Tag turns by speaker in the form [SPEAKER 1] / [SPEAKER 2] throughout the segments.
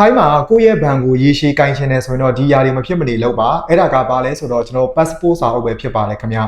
[SPEAKER 1] ထိုင်းမှာကိုယ့်ရဲ့ဘဏ်ကိုရေရှည်ကင်ချင်တယ်ဆိုရင်တော့ဒီຢာတွေမဖြစ်မနေလုပ်ပါအဲ့ဒါကဘာလဲဆိုတော့ကျွန်တော် passport စာအုပ်ပဲဖြစ်ပါတယ်ခင်ဗျ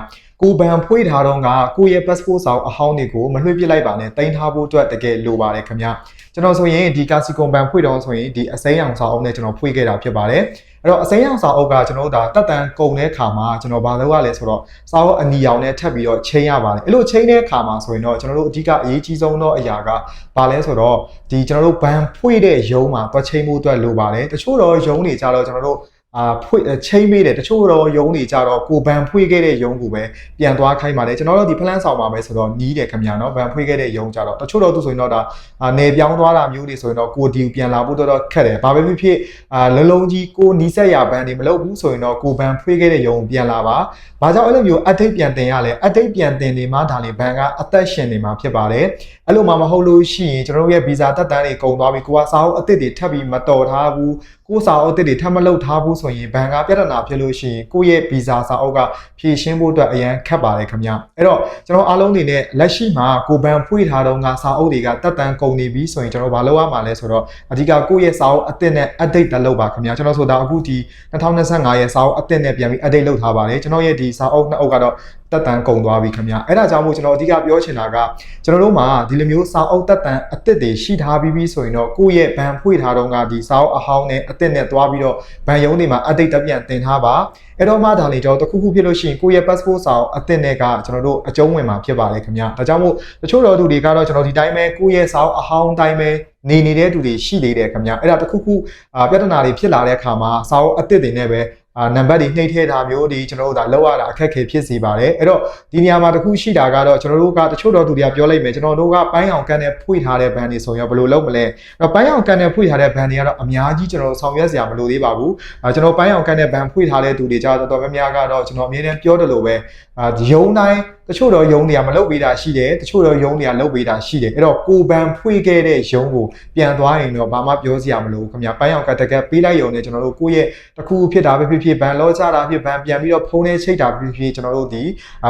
[SPEAKER 1] ကိုဘဏ်ဖွင့်ထားတော့ကကိုယ့်ရဲ့ passport စာအုပ်အဟောင်းတွေကိုမလွှင့်ပစ်လိုက်ပါနဲ့တင်ထားဖို့အတွက်တကယ်လိုပါတယ်ခင်ဗျကျွန်တော်ဆိုရင်ဒီကာစီကွန်ဘဏ်ဖွင့်တော့ဆိုရင်ဒီအစိမ်းအောင်စာအုပ်နဲ့ကျွန်တော်ဖွင့်ခဲ့တာဖြစ်ပါတယ်အဲ့တော့အစိမ်းအောင်စာအုပ်ကကျွန်တော်တို့ဒါတက်တန်ကုန်တဲ့ခါမှာကျွန်တော်ဘာလုပ်ရလဲဆိုတော့စာအုပ်အနီရောင်နဲ့ထပ်ပြီးတော့ချိန်ရပါတယ်အဲ့လိုချိန်တဲ့ခါမှာဆိုရင်တော့ကျွန်တော်တို့အဓိကအရေးကြီးဆုံးသောအရာကဘာလဲဆိုတော့ဒီကျွန်တော်တို့ဘဏ်ဖွင့်တဲ့ရုံးမှာတွက်ချိန်မှုအတွက်လိုပါတယ်တချို့တော့ရုံးတွေကြတော့ကျွန်တော်တို့ အာဖွင့်ချိန်ပေးတယ်တချို့တော့ရုံးတွေကြတော့ကိုဘန်ဖွင့်ခဲ့တဲ့ရုံးကိုပဲပြန်သွားခိုင်းပါတယ်ကျွန်တော်တို့ဒီ plan ဆောင်ပါမယ်ဆိုတော့နီးတယ်ခင်ဗျာနော်ဘန်ဖွင့်ခဲ့တဲ့ရုံးကြတော့တချို့တော့သူဆိုရင်တော့ဒါအာနေပြောင်းသွားတာမျိုးတွေဆိုရင်တော့ကိုဒီကိုပြန်လာဖို့တော့တော့ခက်တယ်ဘာပဲဖြစ်ဖြစ်အာလုံးလုံးကြီးကိုနီးစက်ရဘန်တွေမလုပ်ဘူးဆိုရင်တော့ကိုဘန်ဖွင့်ခဲ့တဲ့ရုံးပြန်လာပါဘာကြောင့်အဲ့လိုမျိုးအတိတ်ပြန်တင်ရလဲအတိတ်ပြန်တင်နေမှဒါလေဘန်ကအသက်ရှင်နေမှာဖြစ်ပါတယ်အဲ့လိုမှမဟုတ်လို့ရှိရင်ကျွန်တော်တို့ရဲ့ဗီဇာတက်တန်းတွေကုန်သွားပြီကိုကစာအုပ်အသစ်တွေထပ်ပြီးမတော်ထားဘူးကိုစာအုပ်အသစ်တွေထပ်မလုပ်ထားဘူးဆိုရင်ဘန်ကပြဿနာဖြစ်လို့ရှိရင်ကိုယ့်ရဲ့ဗီဇာစာအုပ်ကဖြည့်ရှင်းဖို့အတွက်အရန်ခက်ပါတယ်ခင်ဗျအဲ့တော့ကျွန်တော်အားလုံးအနေနဲ့လက်ရှိမှာကိုဘန်ဖွင့်ထားတော့ကစာအုပ်တွေကတက်တန်းကုန်နေပြီဆိုရင်ကျွန်တော်ဘာလုပ်ရမှာလဲဆိုတော့အဓိကကိုယ့်ရဲ့စာအုပ်အသစ်နဲ့ update တက်လုပ်ပါခင်ဗျကျွန်တော်ဆိုတာအခုဒီ2025ရဲ့စာအုပ်အသစ်နဲ့ပြန်ပြီး update လုပ်ထားပါတယ်ကျွန်တော်ရဲ့ဒီစာအုပ်နှစ်အုပ်ကတော့ တက်တန်ကုန်သွားပြီခင်ဗျအဲ့ဒါကြောင့်မို့ကျွန်တော်အဓိကပြောချင်တာကကျွန်တော်တို့မှာဒီလိုမျိုးစာအုပ်တက်တန်အစ်စ်တွေရှိထားပြီးပြီဆိုရင်တော့ကိုယ့်ရဲ့ဘန်ဖွင့်ထားတော့ကဒီစာအုပ်အဟောင်းနဲ့အစ်စ်နဲ့သွားပြီးတော့ဘန်ရုံးတွေမှာ update တက်ပြန်တင်ထားပါအဲ့တော့မှဒါလေကျွန်တော်တခုခုဖြစ်လို့ရှိရင်ကိုယ့်ရဲ့ passport စာအုပ်အစ်စ်နဲ့ကကျွန်တော်တို့အကျုံးဝင်မှာဖြစ်ပါလေခင်ဗျဒါကြောင့်မို့တချို့တော်သူတွေကတော့ကျွန်တော်ဒီတိုင်းပဲကိုယ့်ရဲ့စာအုပ်အဟောင်းတိုင်းပဲနေနေတဲ့သူတွေရှိသေးတယ်ခင်ဗျအဲ့ဒါတခုခုအာပြဿနာတွေဖြစ်လာတဲ့အခါမှာစာအုပ်အစ်စ်တွေနဲ့ပဲ အာနံပါတ်တွေနှိပ်ထည့်တာမျိုးဒီကျွန်တော်တို့ဒါလောက်ရတာအခက်အခဲဖြစ်စေပါတယ်အဲ့တော့ဒီနေရာမှာတခုရှိတာကတော့ကျွန်တော်တို့ကတချို့တော့သူတွေကပြောလိုက်မယ်ကျွန်တော်တို့ကပိုင်းအောင်ကန်နဲ့ဖွင့်ထားတဲ့ဘန်တွေဆိုရင်ဘယ်လိုလုပ်မလဲအဲ့တော့ပိုင်းအောင်ကန်နဲ့ဖွင့်ထားတဲ့ဘန်တွေကတော့အများကြီးကျွန်တော်ဆောင်ရွက်စရာမလိုသေးပါဘူးအာကျွန်တော်ပိုင်းအောင်ကန်နဲ့ဘန်ဖွင့်ထားတဲ့သူတွေကြတော့တော်တော်များများကတော့ကျွန်တော်အမြဲတမ်းပြောတယ်လို့ပဲအာယုံတိုင်း တချို့တော့ယုံတွေကမလုပ်ပေးတာရှိတယ်တချို့တော့ယုံတွေကလုပ်ပေးတာရှိတယ်အဲ့တော့ကိုဘန်ဖွင့်ခဲ့တဲ့ယုံကိုပြန်သွားရင်တော့ဘာမှပြောစရာမလိုဘူးခင်ဗျပိုင်းအောင်ကတကက်ပေးလိုက်ယုံနဲ့ကျွန်တော်တို့ကိုယ့်ရဲ့တစ်ခုဖြစ်တာပဲဖြစ်ဖြစ်ဘန်လောချတာဖြစ်ဘန်ပြန်ပြီးတော့ဖုန်းနဲ့ချိတ်တာဖြစ်ဖြစ်ကျွန်တော်တို့ဒီ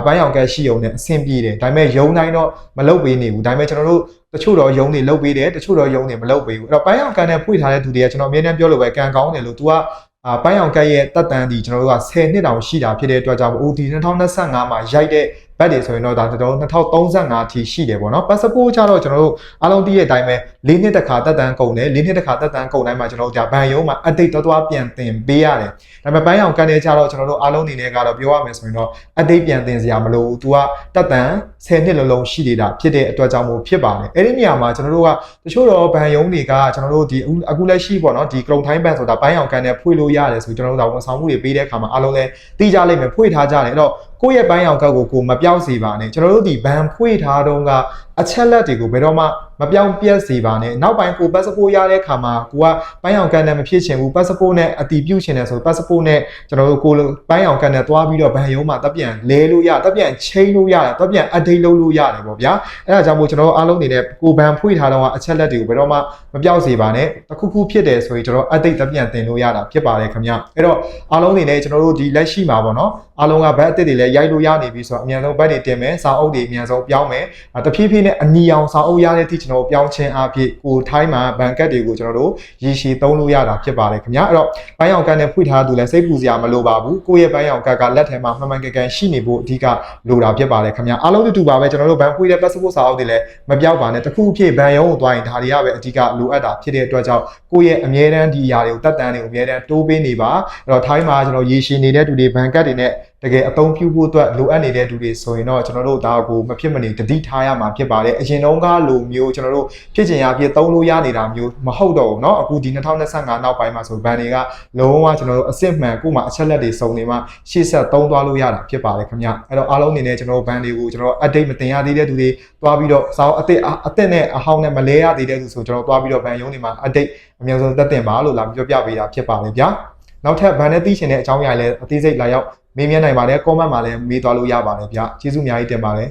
[SPEAKER 1] ပိုင်းအောင်ကရှိယုံနဲ့အဆင်ပြေတယ်ဒါပေမဲ့ယုံတိုင်းတော့မလုပ်ပေးနေဘူးဒါပေမဲ့ကျွန်တော်တို့တချို့တော့ယုံတွေလုပ်ပေးတယ်တချို့တော့ယုံတွေမလုပ်ပေးဘူးအဲ့တော့ပိုင်းအောင်ကန်နဲ့ဖွင့်ထားတဲ့သူတွေကကျွန်တော်အမြဲတမ်းပြောလို့ပဲကန်ကောင်းတယ်လို့ तू ကအာပိုင်းအောင်ကက်ရဲ့တက်တန်းဒီကျွန်တော်တို့က10နှစ်တောင်ရှိတာဖြစ်တဲ့အတွက်ကြောင့် OD 2025မှာရိုက်တဲ့ ဘတ်တွေဆိုရင်တော့ဒါတော်2035အထိရှိတယ်ပေါ့နော် passport ကျတော့ကျွန်တော်တို့အားလုံးသိတဲ့အတိုင်းပဲ၄နှစ်တစ်ခါတက်တန်းကုန်တယ်၄နှစ်တစ်ခါတက်တန်းကုန်တိုင်းမှာကျွန်တော်တို့ဒါဘန်ယုံမှာ update တော်တော်ပြန်တင်ပေးရတယ်ဒါပေမဲ့ပိုင်းအောင်ကန်တဲ့ကျတော့ကျွန်တော်တို့အားလုံးအနေနဲ့ကတော့ပြောရမယ်ဆိုရင်တော့ update ပြန်တင်စရာမလိုဘူး तू ကတက်တန်း10နှစ်လုံးလုံးရှိနေတာဖြစ်တဲ့အတွက်ကြောင့်မို့ဖြစ်ပါတယ်အဲ့ဒီနေရာမှာကျွန်တော်တို့ကတချို့တော့ဘန်ယုံတွေကကျွန်တော်တို့ဒီအခုလက်ရှိပေါ့နော်ဒီ cloud time ban ဆိုတာပိုင်းအောင်ကန်နဲ့ဖွင့်လို့ရတယ်ဆိုကျွန်တော်တို့ဒါဝန်ဆောင်မှုတွေပေးတဲ့အခါမှာအားလုံးလဲသိကြလိမ့်မယ်ဖွင့်ထားကြတယ်အဲ့တော့ ကိုယ့်ရဲ့ပိုင်းအောင်ကောက်ကိုကိုမပြောက်စေပါနဲ့ကျွန်တော်တို့ဒီဘန်ဖွင့်ထားတော့က အချက်လက်တွေကိုဘယ်တော့မှမပြောင်းပြတ်စေပါနဲ့နောက်ပိုင်းကို passport ရတဲ့အခါမှာကိုကပိုင်းအောင်ကန်နဲ့မဖြစ်ချင်ဘူး passport နဲ့အတီးပြုတ်ချင်တယ်ဆို passport နဲ့ကျွန်တော်တို့ကိုပိုင်းအောင်ကန်နဲ့တွားပြီးတော့ဘန်ရုံးမှာတက်ပြန်လဲလို့ရတက်ပြန်ချိန်လို့ရတယ်တက်ပြန် update လုပ်လို့ရတယ်ပေါ့ဗျာအဲ့ဒါကြောင့်မို့ကျွန်တော်တို့အားလုံးအနေနဲ့ကိုဘန်ဖွင့်ထားတော့အချက်လက်တွေကိုဘယ်တော့မှမပြောက်စေပါနဲ့တခုခုဖြစ်တယ်ဆိုရင်ကျွန်တော် update တက်ပြန်တင်လို့ရတာဖြစ်ပါတယ်ခင်ဗျအဲ့တော့အားလုံးအနေနဲ့ကျွန်တော်တို့ဒီလက်ရှိမှာပေါ့နော်အားလုံးကဘတ်အစ်စ်တွေလည်းရိုက်လို့ရနေပြီဆိုတော့အမြန်ဆုံးဘတ်တွေတင်မယ်စာအုပ်တွေအမြန်ဆုံးပြောင်းမယ်တဖြည်းဖြည်းနဲ့အနီအောင်စာအုပ်ရတဲ့အထိကျွန်တော်ပြောင်းခြင်းအဖြစ်ကိုထိုင်းမှာဘန်ကတ်တွေကိုကျွန်တော်တို့ရည်ရှည်သုံးလို့ရတာဖြစ်ပါတယ်ခင်ဗျာအဲ့တော့ဘိုင်းအောင်ကတ်နဲ့ဖွင့်ထားသူလည်းစိတ်ပူစရာမလိုပါဘူးကိုယ့်ရဲ့ဘိုင်းအောင်ကတ်ကလက်ထဲမှာမှန်မှန်ကန်ကန်ရှိနေဖို့အဓိကလိုတာဖြစ်ပါတယ်ခင်ဗျာအားလုံးတူတူပါပဲကျွန်တော်တို့ဘန်ဖွင့်တဲ့ passport စာအုပ်တွေလည်းမပြောက်ပါနဲ့တခုအဖြစ်ဘန်ရုံးကိုသွားရင်ဒါတွေကပဲအဓိကလိုအပ်တာဖြစ်တဲ့အတွက်ကြောင့်ကိုယ့်ရဲ့အမြဲတမ်းဒီအရာတွေကိုတက်တန်းတွေကိုအမြဲတမ်းတိုးပေးနေပါအဲ့တော့ထိုင်းမှာကျွန်တော်ရည်ရှည်နေတဲ့သူတွေဘန်ကတ်တွေနဲ့ တကယ်အသုံးပြုဖို့အတွက်လိုအပ်နေတဲ့သူတွေဆိုရင်တော့ကျွန်တော်တို့ဒါကိုမဖြစ်မနေတတိထားရမှာဖြစ်ပါတယ်အရင်တုန်းကလိုမျိုးကျွန်တော်တို့ဖြစ်ချင်ရဖြစ်သုံးလို့ရနေတာမျိုးမဟုတ်တော့ဘူးเนาะအခုဒီ2025နောက်ပိုင်းမှာဆိုဘန်တွေကလုံးဝကျွန်တော်တို့အစစ်မှန်ကိုမှအချက်လက်တွေစုံနေမှရှေ့ဆက်သုံးသွားလို့ရတာဖြစ်ပါတယ်ခင်ဗျအဲ့တော့အားလုံးအနေနဲ့ကျွန်တော်တို့ဘန်တွေကိုကျွန်တော် update မတင်ရသေးတဲ့သူတွေတွားပြီးတော့စောင်းအစ်အအစ်နဲ့အဟောင်းနဲ့မလဲရသေးတဲ့သူဆိုကျွန်တော်တွားပြီးတော့ဘန်ရုံးတွေမှာ update အများဆုံးသက်တင်ပါလို့လာပြောပြပေးတာဖြစ်ပါတယ်ဗျာနောက်ထပ်ဗန်နဲ့သိချင်တဲ့အကြောင်းအရာလည်းအသေးစိတ်လာရောက် မေးမြန်းနိုင်ပါတယ် comment မှာလည်းမေးသွားလို့ရပါတယ်ဗျကျေးဇူးအများကြီးတင်ပါတယ်